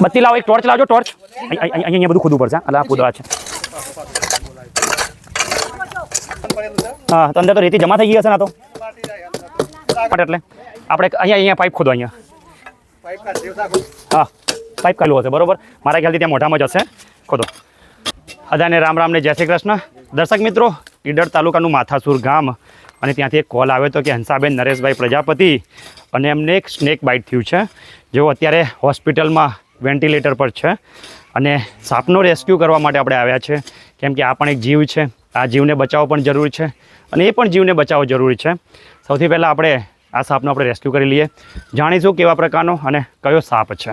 બત્તી લાવો, એક ટોર્ચ લાવજો ટોર્ચ અહીં- અહીં અહીંયા બધું ખોદવું પડશે અલા, આ છે. હા, તો અંદર તો રેતી જમા થઈ ગઈ હશે ના તો. એટલે. આપણે અહીંયા અહીંયા પાઇપ ખોદો અહીંયા. હા, પાઇપ કાઢવું હશે, બરોબર? મારા ખ્યાલથી ત્યાં મોઢામાં જ હશે. ખોદો. અદાને રામ રામ ને જય શ્રી કૃષ્ણ. દર્શક મિત્રો ઈડર તાલુકાનું માથાસુર ગામ. અને ત્યાંથી એક કોલ આવ્યો હતો કે હંસાબેન નરેશભાઈ પ્રજાપતિ અને એમને એક સ્નેક બાઇટ થયું છે. જેઓ અત્યારે હોસ્પિટલમાં વેન્ટિલેટર પર છે. અને સાપનો રેસ્ક્યુ કરવા માટે આપણે આવ્યા છે. કેમ કે આ પણ એક જીવ છે. આ જીવને બચાવવો પણ જરૂરી છે. અને એ પણ જીવને બચાવવો જરૂરી છે. સૌથી પહેલાં આપણે આ સાપનો આપણે રેસ્ક્યુ કરી લઈએ. જાણીશું કેવા પ્રકારનો અને કયો સાપ છે.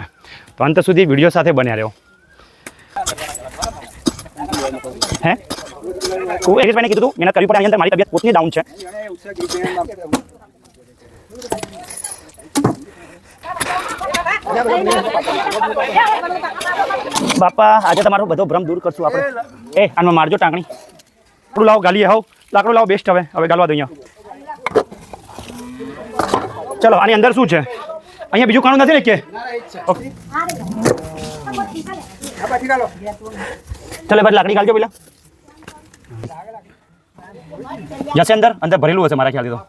તો અંત સુધી વીડિયો સાથે બન્યા રહ્યો હે? હું એરિસભાઈને કીધું હતું મહેનત કરવી પડે આની અંદર મારી તબિયત પોતની ડાઉન છે. બાપા આજે તમારો બધો ભ્રમ દૂર કરશું આપણે. એ આનમાં મારજો ટાંકણી લાકડું લાવો ગાલીએ હોવ લાકડું લાવો બેસ્ટ હવે. હવે ગાલવા દો અહીંયા. ચલો આની અંદર શું છે? અહીંયા બીજું ખાણું નથી ને કે? ચલો ભાઈ લાકડી ગાલજો પેલા. જશે અંદર અંદર ભરેલું હશે મારા ખ્યાલથી તો.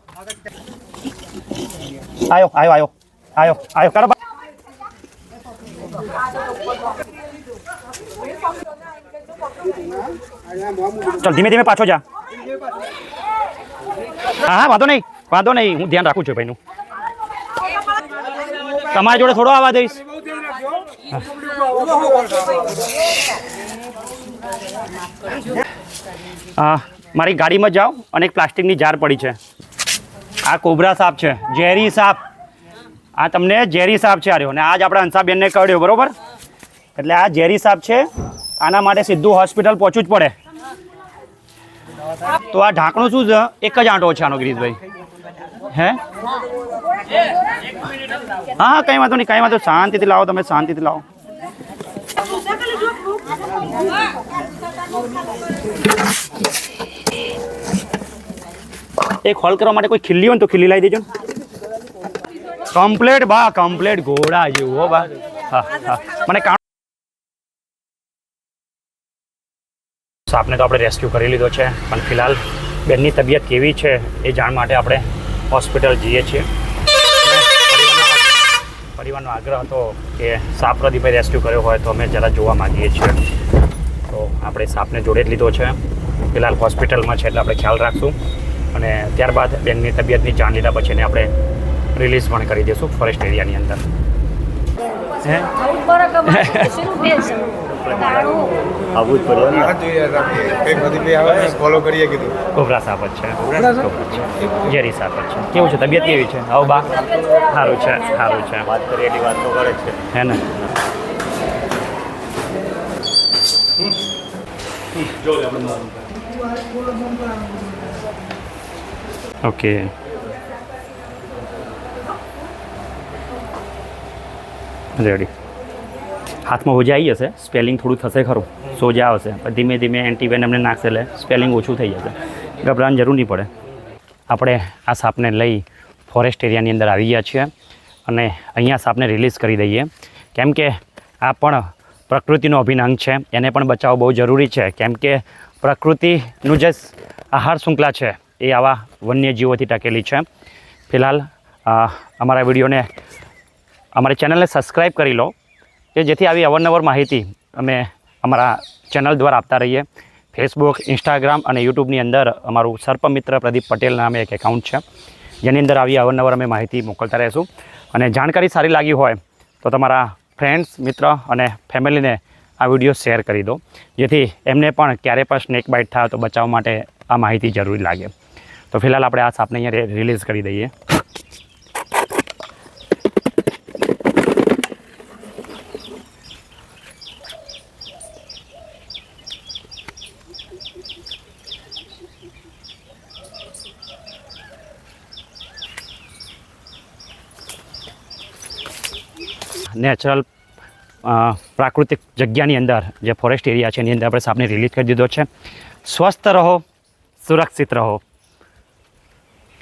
આયો આયો આયો આયો આયો કરો ચાલ, ધીમે ધીમે પાછો જા. હા હા, વાંધો નહીં વાંધો નહીં, હું ધ્યાન રાખું છું ભાઈનું. તમારી જોડે થોડો આવવા દઈશ. હા મારી ગાડીમાં જાઓ અને એક પ્લાસ્ટિકની જાર પડી છે. આ કોબરા સાપ છે, ઝેરી સાપ. આ તમને ઝેરી સાપ છે આર્યો અને આજ આપણે હંસાબેનને કહ્યો બરાબર? એટલે આ ઝેરી સાપ છે, આના માટે સીધું હોસ્પિટલ પહોંચવું જ પડે. તો આ ઢાંકણું શું છે? એક જ આંટો છે આનો, ગિરીશભાઈ. હે? હા હા, કંઈ વાંધો નહીં, કંઈ વાંધો શાંતિથી લાવો, તમે શાંતિથી લાવો. એક હોલ કરવા માટે કોઈ ખીલ્લી હોય ને તો ખીલ્લી લાવી દેજો કમ્પ્લેટ બા કમ્પ્લેટ ઘોડા જેવું હો બા. હા હા. સાપને તો આપણે રેસ્ક્યુ કરી લીધો છે, પણ ફિલહાલ બેનની તબિયત કેવી છે એ જાણ માટે આપણે હોસ્પિટલ જઈએ છીએ. પરિવારનો આગ્રહ હતો કે સાપ પ્રદીપે રેસ્ક્યુ કર્યો હોય તો અમે જરા જોવા માંગીએ છીએ. તો આપણે સાપને જોડે જ લીધો છે. ફિલહાલ હોસ્પિટલમાં છે એટલે આપણે ખ્યાલ રાખશું. અને ત્યારબાદ બેનની તબિયતની જાણ લીધા પછી એને આપણે રિલીઝ પણ કરી દઈશું ફોરેસ્ટ એરિયાની અંદર. હે? આવવું જ પડે ફોલો કરીએ કીધું. કોબરા સાપ જ છે કોબરા છે. ઝેરી સાપ જ છે. કેવું છે તબિયત કેવી છે? આવો બા. સારું છે સારું છે. વાત કરીએ એટલી વાત તો કરે છે. હે ને? ઓકે. રેડી. હાથમાં હોજા જશે સ્પેલિંગ થોડું થશે ખરું, સોજા આવશે પણ ધીમે ધીમે એન્ટીવેન એમને નાખશે એટલે સ્પેલિંગ ઓછું થઈ જશે. ગભરાવાની જરૂર નહીં પડે. આપણે આ સાપને લઈ ફોરેસ્ટ એરિયાની અંદર આવી ગયા છીએ અને અહીંયા સાપને રિલીઝ કરી દઈએ. કેમ કે આ પણ પ્રકૃતિનો અભિન્ન છે, એને પણ બચાવવો બહુ જરૂરી છે. કેમ કે પ્રકૃતિનું જે આહાર શૃંખલા છે, એ આવા વન્યજીવોથી ટકેલી છે. ફિલહાલ અમારા વિડીયોને અમારી ચેનલને સબસ્ક્રાઈબ કરી લો. કે જેથી આવી અવારનવાર માહિતી અમે અમારા ચેનલ દ્વારા આપતા રહીએ. ફેસબુક ઇન્સ્ટાગ્રામ અને યુટ્યુબની અંદર અમારું સર્પમિત્ર પ્રદીપ પટેલ નામે એક એકાઉન્ટ છે. જેની અંદર આવી અવારનવાર અમે માહિતી મોકલતા રહીશું. અને જાણકારી સારી લાગી હોય તો તમારા ફ્રેન્ડ્સ મિત્ર અને ફેમિલીને આ વીડિયો શેર કરી દો. જેથી એમને પણ ક્યારે પણ સ્નેક બાઇટ થાય તો બચાવવા માટે આ માહિતી જરૂરી લાગે. તો ફિલહાલ આપણે આ સાપને અહીંયા રિલીઝ કરી દઈએ. નેચરલ પ્રાકૃતિક જગ્યાની અંદર, જે ફોરેસ્ટ એરિયા છે, એની અંદર આપણે સાપને રિલીઝ કરી દીધો છે. સ્વસ્થ રહો, સુરક્ષિત રહો.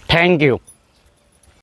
Thank you